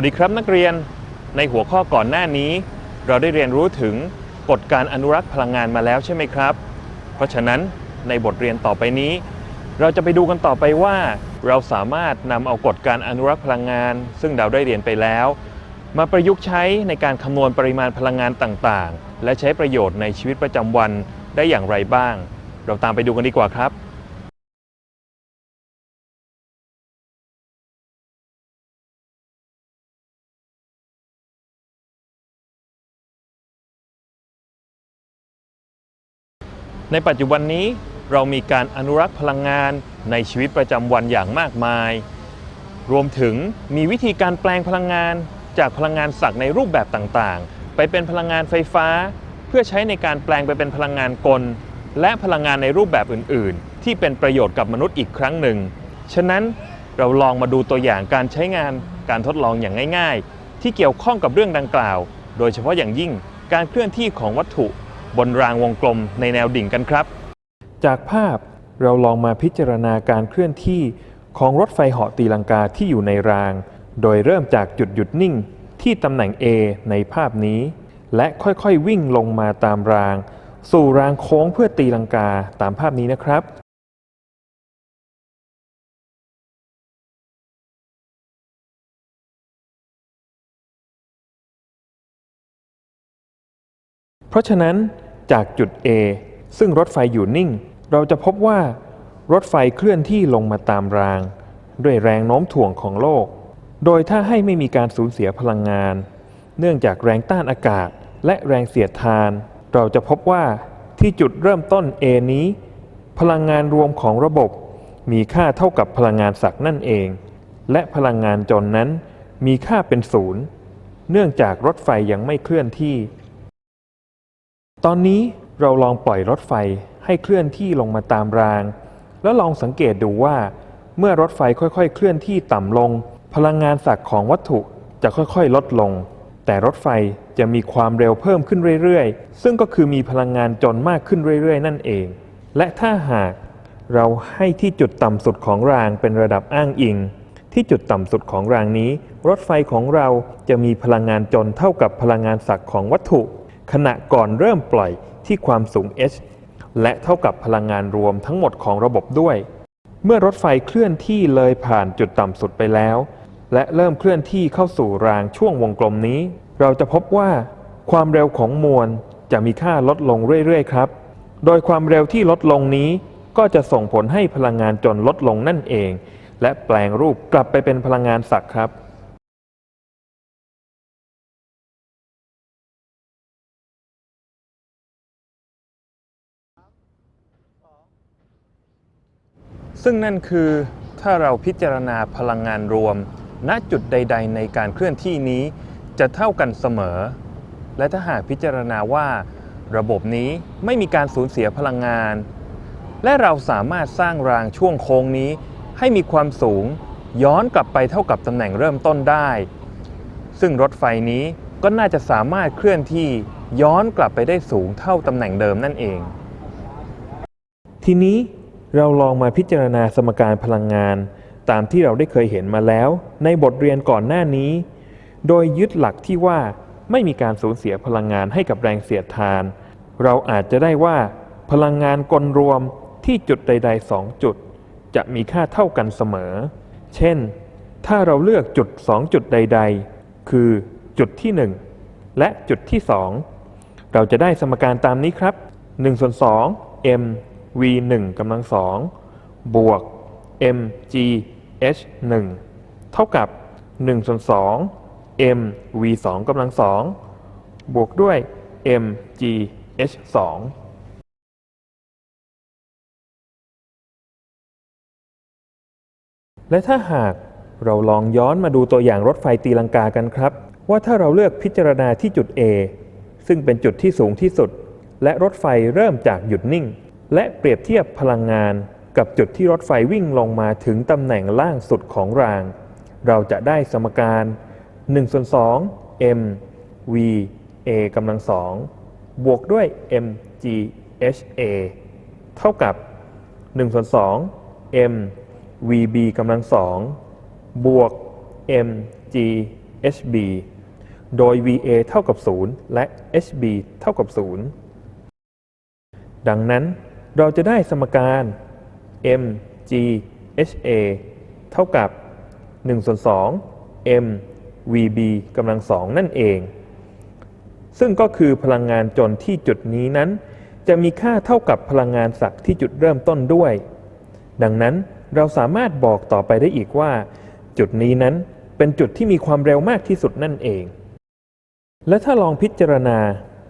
วัสดีครับนักเรียน ในหัวข้อก่อนหน้านี้ เราได้เรียนรู้ถึงกฎการอนุรักษ์พลังงานมาแล้วใช่ไหมครับ เพราะฉะนั้นในบทเรียนต่อไปนี้ เราจะไปดูกันต่อไปว่า เราสามารถนำเอากฎการอนุรักษ์พลังงาน ซึ่งเราได้เรียนไปแล้ว มาประยุกต์ใช้ในการคำนวณปริมาณพลังงานต่างๆ และใช้ประโยชน์ในชีวิตประจำวันได้อย่างไรบ้าง เราตามไปดูกันดีกว่าครับ ในปัจจุบันนี้เรามีการอนุรักษ์พลังงานในชีวิตประจำวันอย่างมากมาย รวมถึงมีวิธีการแปลงพลังงาน จากพลังงานสักในรูปแบบต่างๆ ไปเป็นพลังงานไฟฟ้า เพื่อใช้ในการแปลงไปเป็นพลังงานกล และพลังงานในรูปแบบอื่น ๆ ที่เป็นประโยชน์กับมนุษย์อีกครั้งหนึ่ง ฉะนั้นเราลองมาดูตัวอย่างการใช้งานการทดลองอย่างง่าย ๆ ที่เกี่ยวข้องกับเรื่องดังกล่าว โดยเฉพาะอย่างยิ่งการเคลื่อนที่ของวัตถุ บนรางวงกลมในแนวดิ่งกันครับ จากภาพเราลองมาพิจารณาการเคลื่อนที่ของรถไฟเหาะตีลังกาที่อยู่ในราง โดยเริ่มจากจุดหยุดนิ่งที่ตำแหน่ง A ในภาพนี้ และค่อยๆวิ่งลงมาตามราง สู่รางโค้งเพื่อตีลังกาตามภาพนี้นะครับ เพราะฉะนั้นจากจุด A ซึ่งรถไฟอยู่นิ่ง เราจะพบว่ารถไฟเคลื่อนที่ลงมาตามราง ด้วยแรงโน้มถ่วงของโลก โดยถ้าให้ไม่มีการสูญเสียพลังงาน เนื่องจากแรงต้านอากาศและแรงเสียดทาน เราจะพบว่าที่จุดเริ่มต้น A นี้ พลังงานรวมของระบบ มีค่าเท่ากับพลังงานศักย์นั่นเอง และพลังงานจนนั้นมีค่าเป็นศูนย์ เนื่องจากรถไฟยังไม่เคลื่อนที่ ตอนนี้เราลองปล่อยรถไฟให้เคลื่อนที่ลงมาตามราง แล้วลองสังเกตดูว่า เมื่อรถไฟค่อยๆ เคลื่อนที่ต่ำลง พลังงานศักย์ของวัตถุจะค่อยๆ ลดลง แต่รถไฟจะมีความเร็วเพิ่มขึ้นเรื่อยๆ ซึ่งก็คือมีพลังงานจนมากขึ้นเรื่อยๆ นั่นเอง และถ้าหากเราให้ที่จุดต่ำสุดของรางเป็นระดับอ้างอิง ที่จุดต่ำสุดของรางนี้ รถไฟของเราจะมีพลังงานจนเท่ากับพลังงานศักย์ของวัตถุ ขณะก่อนเริ่มปล่อยที่ความสูง h และเท่ากับพลังงานรวมทั้งหมดของระบบด้วย เมื่อรถไฟเคลื่อนที่เลยผ่านจุดต่ำสุดไปแล้ว และเริ่มเคลื่อนที่เข้าสู่รางช่วงวงกลมนี้ เราจะพบว่า ความเร็วของมวลจะมีค่าลดลงเรื่อยๆครับ โดยความเร็วที่ลดลงนี้ ก็จะส่งผลให้พลังงานจนลดลงนั่นเอง และแปลงรูปกลับไปเป็นพลังงานศักย์ครับ ซึ่งนั่นคือถ้าเราพิจารณาพลังงานรวม ณจุดใด ๆ ในการเคลื่อนที่นี้ จะเท่ากันเสมอ และถ้าหากพิจารณาว่า ระบบนี้ไม่มีการสูญเสียพลังงาน และเราสามารถสร้างรางช่วงโค้งนี้ ให้มีความสูงย้อนกลับไปเท่ากับตำแหน่งเริ่มต้นได้ ซึ่งรถไฟนี้ก็น่าจะสามารถเคลื่อนที่ย้อนกลับไปได้สูงเท่าตำแหน่งเดิมนั่นเอง ทีนี้ เราลองมาพิจารณาสมการพลังงาน ตามที่เราได้เคยเห็นมาแล้ว ในบทเรียนก่อนหน้านี้ โดยยึดหลักที่ว่าไม่มีการสูญเสียพลังงานให้กับแรงเสียดทาน เราอาจจะได้ว่า พลังงานกลรวมที่จุดใดๆ 2 จุด จะมีค่าเท่ากันเสมอ เช่น ถ้าเราเลือกจุด 2 จุดใด ๆ คือจุดที่ 1 และจุดที่ 2 เราจะได้สมการตามนี้ครับ1ส่วน2 m v 1กำลังสองบวก m g h 1เท่ากับ1ส่วน2 m v 2กำลังสองบวกด้วย m g h 2และถ้าหากเราลองย้อนมาดูตัวอย่างรถไฟตีลังกากันครับ ว่าถ้าเราเลือกพิจารณาที่จุด A ซึ่งเป็นจุดที่สูงที่สุด และรถไฟเริ่มจากหยุดนิ่ง และเปรียบเทียบพลังงานกับจุดที่รถไฟวิ่งลงมาถึงตำแหน่งล่างสุดของราง เราจะได้สมการ1ส่วน2 m v a กำลังสองบวกด้วย m g h a เท่ากับ1ส่วน2 m v b กำลังสองบวก m g hb โดย va เท่ากับ 0 และ hb เท่ากับ 0 ดังนั้น เราจะได้สมการ m g h a เท่ากับ1ส่วน2 m vb กำลังสองนั่นเอง ซึ่งก็คือพลังงานจนที่จุดนี้นั้น จะมีค่าเท่ากับพลังงานศักดิ์ที่จุดเริ่มต้นด้วย ดังนั้นเราสามารถบอกต่อไปได้อีกว่า จุดนี้นั้นเป็นจุดที่มีความเร็วมากที่สุดนั่นเอง และถ้าลองพิจารณา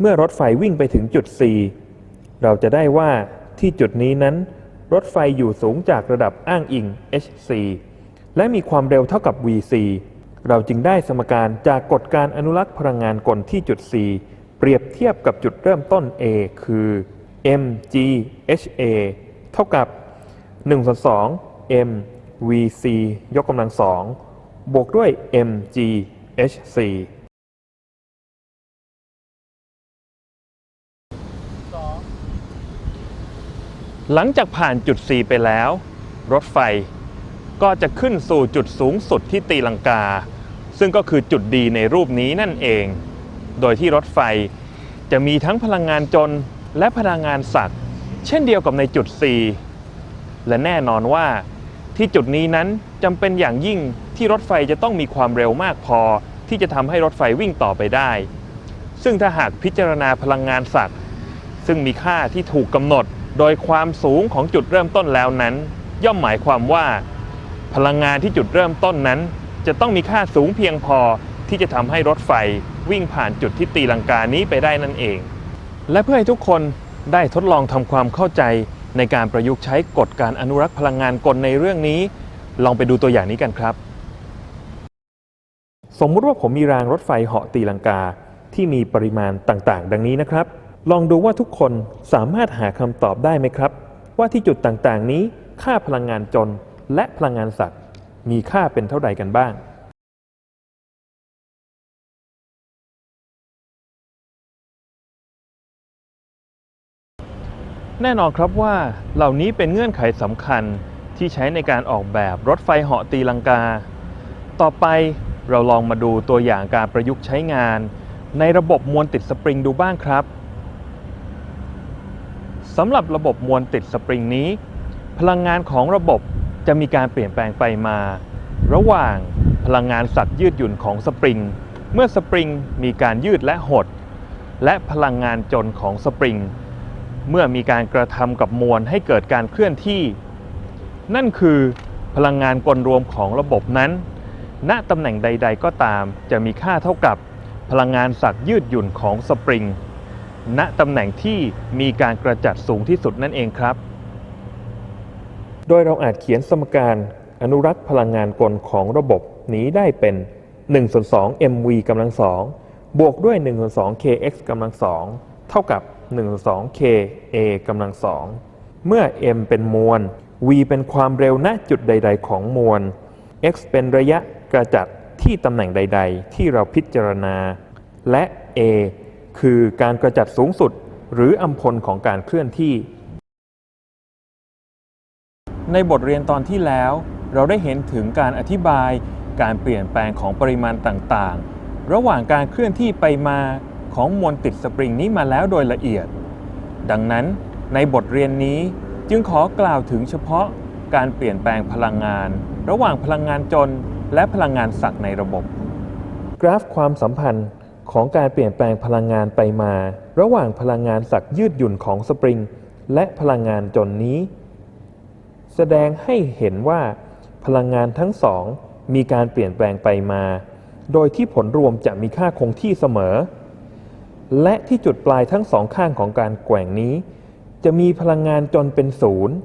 เมื่อรถไฟวิ่งไปถึงจุด C เราจะได้ว่า ที่จุดนี้นั้น รถไฟอยู่สูงจากระดับอ้างอิง hc และมีความเร็วเท่ากับ vc เราจึงได้สมการจากกฎการอนุรักษ์พลังงานกลที่จุด C เปรียบเทียบกับจุดเริ่มต้น A คือ mgha เท่ากับ1ส่วน2 m vc ยกกำลังสองบวกด้วย mghc หลังจากผ่านจุด C ไปแล้ว รถไฟก็จะขึ้นสู่จุดสูงสุดที่ตีลังกา ซึ่งก็คือจุดดีในรูปนี้นั่นเอง โดยที่รถไฟจะมีทั้งพลังงานจนและพลังงานศักดิ์เช่นเดียวกับในจุด C และแน่นอนว่าที่จุดนี้นั้นจำเป็นอย่างยิ่งที่รถไฟจะต้องมีความเร็วมากพอ ที่จะทำให้รถไฟวิ่งต่อไปได้ ซึ่งถ้าหากพิจารณาพลังงานศักดิ์ซึ่งมีค่าที่ถูกกำหนด โดยความสูงของจุดเริ่มต้นแล้วนั้น ย่อมหมายความว่า พลังงานที่จุดเริ่มต้นนั้น จะต้องมีค่าสูงเพียงพอที่จะทำให้รถไฟวิ่งผ่านจุดที่ตีลังกานี้ไปได้นั่นเอง และเพื่อให้ทุกคนได้ทดลองทำความเข้าใจในการประยุกต์ใช้กฎการอนุรักษ์พลังงานกลในเรื่องนี้ ลองไปดูตัวอย่างนี้กันครับ สมมุติว่าผมมีรางรถไฟเหาะตีลังกาที่มีปริมาณต่างๆ ดังนี้นะครับ ลองดูว่าทุกคนสามารถหาคำตอบได้ไหมครับ ว่าที่จุดต่างๆ นี้ค่าพลังงานจนและพลังงานศักดิ์มีค่าเป็นเท่าใดกันบ้างแน่นอนครับว่าเหล่านี้เป็นเงื่อนไขสำคัญที่ใช้ในการออกแบบรถไฟเหาะตีลังกา ต่อไปเราลองมาดูตัวอย่างการประยุกต์ใช้งาน ในระบบมวลติดสปริงดูบ้างครับ สำหรับระบบมวลติดสปริงนี้ พลังงานของระบบจะมีการเปลี่ยนแปลงไปมา ระหว่างพลังงานสัตว์ยืดหยุ่นของสปริง เมื่อสปริงมีการยืดและหด และพลังงานจนของสปริง เมื่อมีการกระทำกับมวลให้เกิดการเคลื่อนที่ นั่นคือพลังงานกลรวมของระบบนั้น ณตำแหน่งใด ๆ ก็ตาม จะมีค่าเท่ากับพลังงานสักยืดหยุ่นของสปริง ณตำแหน่งที่มีการกระจัดสูงที่สุดนั่นเองครับ โดยเราอาจเขียนสมการอนุรักษ์พลังงานกลของระบบนี้ได้เป็น1ส่วน2 mv กำลังสองบวกด้วย1ส่วน2 kx กำลังสองเท่ากับ1ส่วน2 ka กำลังสองเมื่อ m เป็นมวล v เป็นความเร็วณจุดใด ๆ ของมวล x เป็นระยะกระจัดที่ตำแหน่งใด ๆ ที่เราพิจารณา และ a คือการกระจัดสูงสุดหรืออัมพลของการเคลื่อนที่ ในบทเรียนตอนที่แล้ว เราได้เห็นถึงการอธิบายการเปลี่ยนแปลงของปริมาณต่างๆ ระหว่างการเคลื่อนที่ไปมาของมวลติดสปริงนี้มาแล้วโดยละเอียด ดังนั้นในบทเรียนนี้จึงขอกล่าวถึงเฉพาะการเปลี่ยนแปลงพลังงาน ระหว่างพลังงานจนและพลังงานศักในระบบ กราฟความสัมพันธ์ ของการเปลี่ยนแปลงพลังงานไปมา ระหว่างพลังงานศักยืดหยุ่นของสปริง และพลังงานจนนี้ แสดงให้เห็นว่า พลังงานทั้งสองมีการเปลี่ยนแปลงไปมา โดยที่ผลรวมจะมีค่าคงที่เสมอ และที่จุดปลายทั้งสองข้างของการแกว่งนี้ จะมีพลังงานจนเป็นศูนย์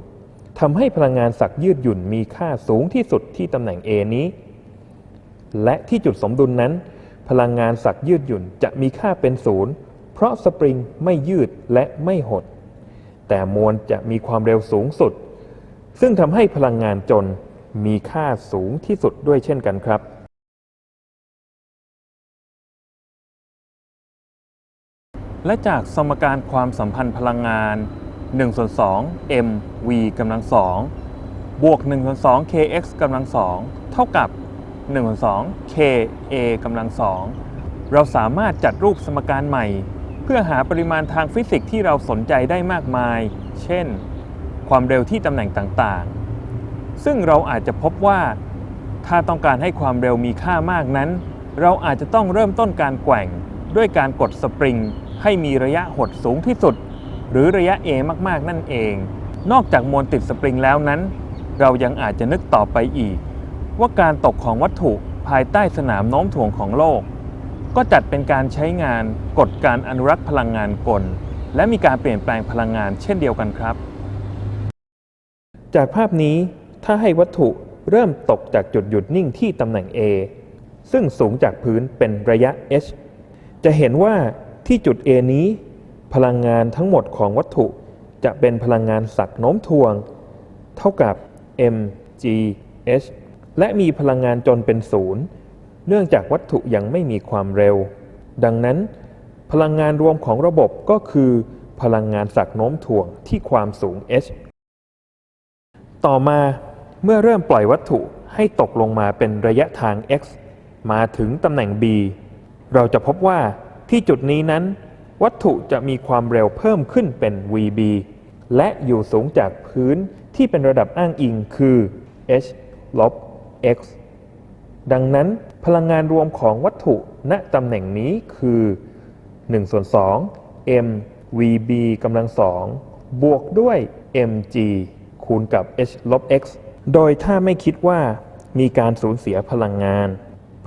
ทำให้พลังงานศักยืดหยุ่นมีค่าสูงที่สุดที่ตำแหน่ง A นี้ และที่จุดสมดุลนั้น พลังงานศักยืดหยุ่นจะมีค่าเป็นศูนย์เพราะสปริงไม่ยืดและไม่หด แต่มวลจะมีความเร็วสูงสุด ซึ่งทำให้พลังงานจนมีค่าสูงที่สุดด้วยเช่นกันครับและจากสมการความสัมพันธ์พลังงาน1ส่วน2 m v กำลัง2บวก1ส่วน2 kx กำลัง2เท่ากับ 1ส่วน2 k a กำลังสองเราสามารถจัดรูปสมการใหม่ เพื่อหาปริมาณทางฟิสิกส์ที่เราสนใจได้มากมาย เช่น ความเร็วที่ตำแหน่งต่างๆ ซึ่งเราอาจจะพบว่า ถ้าต้องการให้ความเร็วมีค่ามากนั้น เราอาจจะต้องเริ่มต้นการแกว่ง ด้วยการกดสปริง ให้มีระยะหดสูงที่สุด หรือระยะ a มากๆ นั่นเอง นอกจากมวลติดสปริงแล้วนั้น เรายังอาจจะนึกต่อไปอีก ว่าการตกของวัตถุภายใต้สนามโน้มถ่วงของโลก ก็จัดเป็นการใช้งานกฎการอนุรักษ์พลังงานกล และมีการเปลี่ยนแปลงพลังงานเช่นเดียวกันครับ จากภาพนี้ถ้าให้วัตถุเริ่มตกจากจุดหยุดนิ่งที่ตำแหน่ง A ซึ่งสูงจากพื้นเป็นระยะ h จะเห็นว่าที่จุด A นี้ พลังงานทั้งหมดของวัตถุจะเป็นพลังงานสักโน้มถ่วง เท่ากับ m g h และมีพลังงานจนเป็นศูนย์ เนื่องจากวัตถุยังไม่มีความเร็ว ดังนั้น พลังงานรวมของระบบก็คือ พลังงานสักโน้มถ่วงที่ความสูง h ต่อมาเมื่อเริ่มปล่อยวัตถุให้ตกลงมาเป็นระยะทาง x มาถึงตำแหน่ง b เราจะพบว่าที่จุดนี้นั้น วัตถุจะมีความเร็วเพิ่มขึ้นเป็น vb และอยู่สูงจากพื้นที่เป็นระดับอ้างอิงคือ h ลบ x ดังนั้นพลังงานรวมของวัตถุณตำแหน่งนี้คือ1ส่วน2 m vb กำลังสองบวกด้วย mg คูณกับ h ลบ x โดยถ้าไม่คิดว่ามีการสูญเสียพลังงาน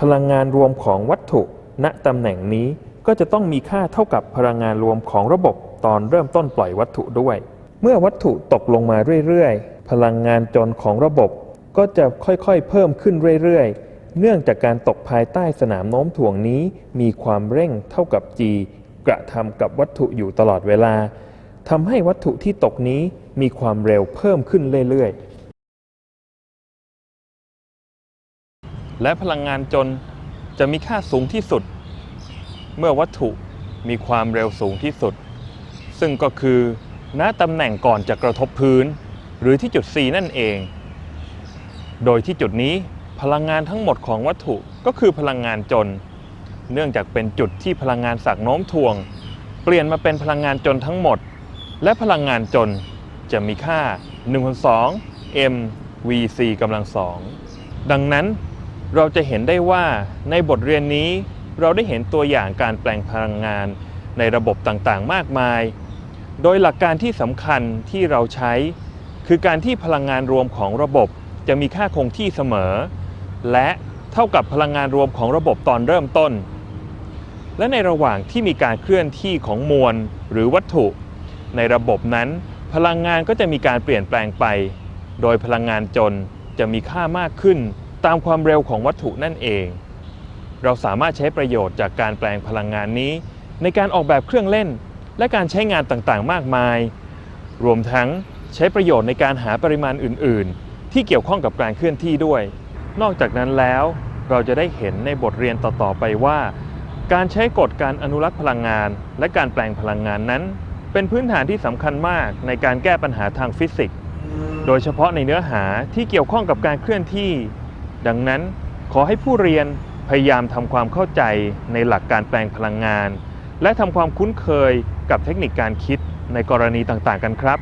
พลังงานรวมของวัตถุ ณตำแหน่งนี้ก็จะต้องมีค่าเท่ากับพลังงานรวมของระบบตอนเริ่มต้นปล่อยวัตถุด้วย เมื่อวัตถุตกลงมาเรื่อยๆ พลังงานจนของระบบ ก็จะค่อยๆ เพิ่มขึ้นเรื่อยๆ เนื่องจากการตกภายใต้สนามโน้มถ่วงนี้ มีความเร่งเท่ากับ g กระทำกับวัตถุอยู่ตลอดเวลาทำให้วัตถุที่ตกนี้มีความเร็วเพิ่มขึ้นเรื่อยๆ และพลังงานจนจะมีค่าสูงที่สุด เมื่อวัตถุมีความเร็วสูงที่สุด ซึ่งก็คือณตำแหน่งก่อนจะกระทบพื้น หรือที่จุด C นั่นเอง โดยที่จุดนี้พลังงานทั้งหมดของวัตถุก็คือพลังงานจน เนื่องจากเป็นจุดที่พลังงานสักโน้มถ่วง เปลี่ยนมาเป็นพลังงานจนทั้งหมด และพลังงานจนจะมีค่า1 2 m v c กำลังสองดังนั้นเราจะเห็นได้ว่าในบทเรียนนี้เราได้เห็นตัวอย่างการแปลงพลังงานในระบบต่างๆ มากมาย โดยหลักการที่สำคัญที่เราใช้ คือการที่พลังงานรวมของระบบ จะมีค่าคงที่เสมอ และเท่ากับพลังงานรวมของระบบตอนเริ่มต้น และในระหว่างที่มีการเคลื่อนที่ของมวลหรือวัตถุ ในระบบนั้น พลังงานก็จะมีการเปลี่ยนแปลงไป โดยพลังงานจนจะมีค่ามากขึ้นตามความเร็วของวัตถุนั่นเอง เราสามารถใช้ประโยชน์จากการแปลงพลังงานนี้ ในการออกแบบเครื่องเล่น และการใช้งานต่างๆ มากมาย รวมทั้งใช้ประโยชน์ในการหาปริมาณอื่น ๆ ที่เกี่ยวข้องกับการเคลื่อนที่ด้วย นอกจากนั้นแล้วเราจะได้เห็นในบทเรียนต่อๆไปว่า การใช้กฎการอนุรักษ์พลังงาน และการแปลงพลังงานนั้น เป็นพื้นฐานที่สำคัญมากในการแก้ปัญหาทางฟิสิกส์ โดยเฉพาะในเนื้อหาที่เกี่ยวข้องกับการเคลื่อนที่ ดังนั้นขอให้ผู้เรียนพยายามทำความเข้าใจในหลักการแปลงพลังงาน และทำความคุ้นเคยกับเทคนิคการคิดในกรณีต่างๆกันครับ